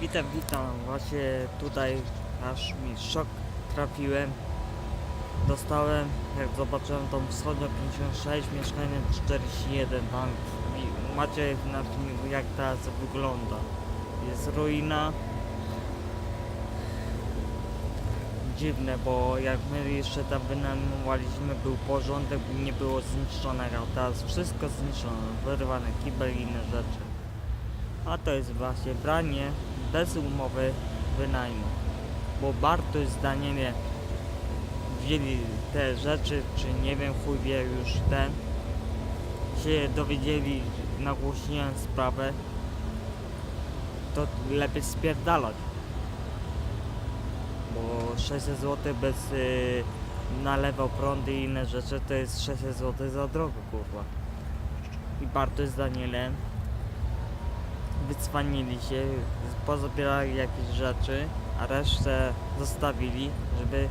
Witam, witam. Właśnie tutaj aż mi szok trafiłem. Dostałem, jak zobaczyłem tą wschodnią 56, mieszkanie 41 tam. Macie na filmiku jak teraz wygląda. Jest ruina. Dziwne, bo jak my jeszcze tam wynajmowaliśmy, był porządek, nie było zniszczonego, teraz wszystko zniszczone, wyrwane kibel i inne rzeczy. A to jest właśnie branie bez umowy wynajmu. Bo Bartuś z Danielem wzięli te rzeczy, czy nie wiem, chuj wie już ten, się dowiedzieli, nagłośniłem sprawę, to lepiej spierdalać. Bo 600 zł bez y, nalewał prądy i inne rzeczy to jest 600 zł za drogo, kurwa. I Bartuś z Danielem wycwanili się, pozabierali jakieś rzeczy, a resztę zostawili, żeby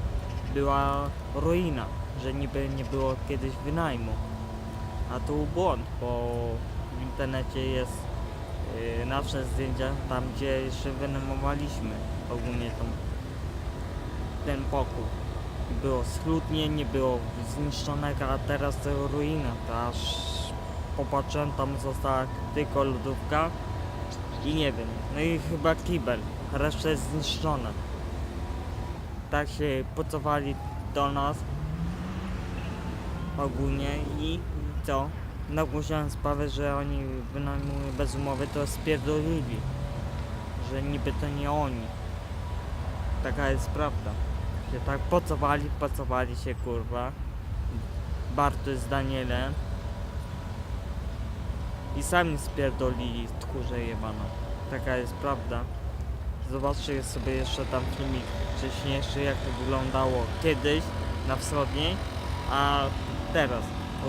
była ruina, że niby nie było kiedyś wynajmu. A tu błąd, bo w internecie jest yy, nasze zdjęcia tam, gdzie jeszcze wynajmowaliśmy ogólnie tą, ten pokój. Było schludnie, nie było zniszczonego, a teraz to ruina, to aż popatrzyłem, tam została tylko lodówka i nie wiem, no i chyba kibel, reszta jest zniszczona. Tak się pocowali do nas ogólnie i co? Nagłośniałem sprawę, że oni wynajmują bez umowy, to spierdolili, że niby to nie oni. Taka jest prawda. Się tak pocowali, pocowali się kurwa. Bartoś z Danielem i sami spierdolili tchórze jebano. Taka jest prawda. Zobaczcie sobie jeszcze tam filmik wcześniejszy, jak to wyglądało kiedyś na wschodniej, a teraz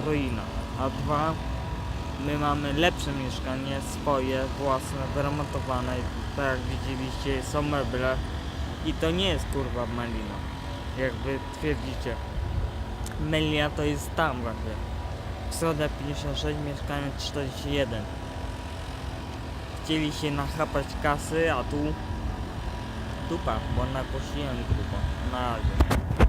ruina. A dwa, my mamy lepsze mieszkanie, swoje, własne, wyremontowane. Tak jak widzieliście, są meble. I to nie jest kurwa Melina, jak wy twierdzicie. Melia to jest tam właśnie. Wschoda 56, mieszkanie 41. Chcieli się nachapać kasy, a tu dupa, bo nakosiłem grubo. Na razie.